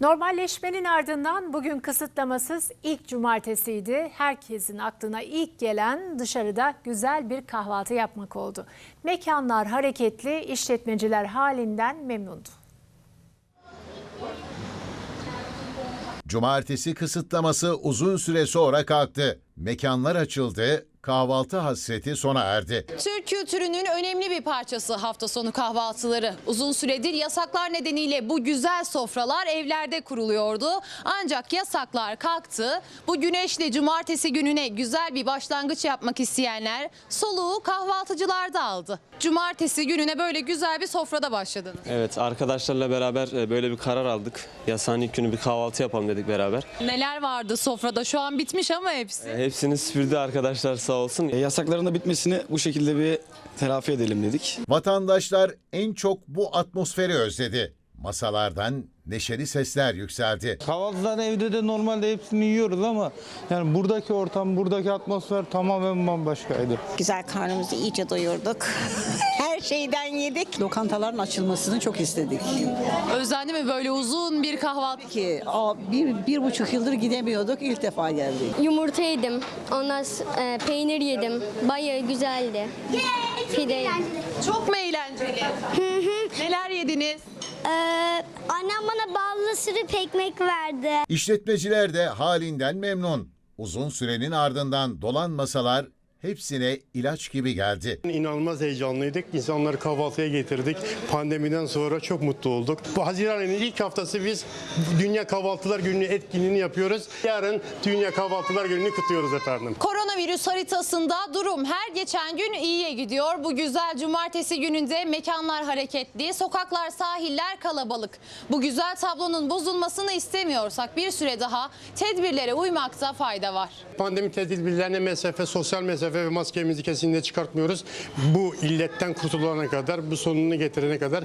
Normalleşmenin ardından bugün kısıtlamasız ilk cumartesiydi. Herkesin aklına ilk gelen dışarıda güzel bir kahvaltı yapmak oldu. Mekanlar hareketli, işletmeciler halinden memnundu. Cumartesi kısıtlaması uzun süre sonra kalktı. Mekanlar açıldı, kahvaltı hasreti sona erdi. Türk kültürünün önemli bir parçası hafta sonu kahvaltıları. Uzun süredir yasaklar nedeniyle bu güzel sofralar evlerde kuruluyordu. Ancak yasaklar kalktı. Bu güneşli cumartesi gününe güzel bir başlangıç yapmak isteyenler soluğu kahvaltıcılarda aldı. Cumartesi gününe böyle güzel bir sofrada başladınız. Evet arkadaşlarla beraber e, böyle bir karar aldık. Yasağın ilk günü bir kahvaltı yapalım dedik beraber. Neler vardı sofrada? Şu an bitmiş ama hepsi. E, Hepsini süpürdü arkadaşlar sağ olsun. E, Yasakların da bitmesini bu şekilde bir telafi edelim dedik. Vatandaşlar en çok bu atmosferi özledi. Masalardan neşeli sesler yükseldi. Kahvaltılar evde de normalde hepsini yiyoruz ama yani buradaki ortam, buradaki atmosfer tamamen bambaşkaydı. Güzel karnımızı iyice doyurduk. Şeyden yedik. Lokantaların açılmasını çok istedik. Özlendi mi böyle uzun bir kahvaltı? Ki aa, bir, bir buçuk yıldır gidemiyorduk. ilk defa geldik. Yumurta yedim. Ondan s- e, peynir yedim. Bayağı güzeldi. Pide yedim. Çok mu eğlenceli? Neler yediniz? Ee, annem bana ballı sürüp ekmek verdi. İşletmeciler de halinden memnun. Uzun sürenin ardından dolan masalar hepsine ilaç gibi geldi. İnanılmaz heyecanlıydık. İnsanları kahvaltıya getirdik. Pandemiden sonra çok mutlu olduk. Bu Haziran ayının ilk haftası biz Dünya Kahvaltılar Günü etkinliğini yapıyoruz. Yarın Dünya Kahvaltılar Günü'nü kutluyoruz efendim. Koronavirüs haritasında durum her geçen gün iyiye gidiyor. Bu güzel cumartesi gününde mekanlar hareketli, sokaklar, sahiller kalabalık. Bu güzel tablonun bozulmasını istemiyorsak bir süre daha tedbirlere uymakta fayda var. Pandemi tedbirlerine mesafe, sosyal mesafe ve maskemizi kesinlikle çıkartmıyoruz. Bu illetten kurtulana kadar, bu sonunu getirene kadar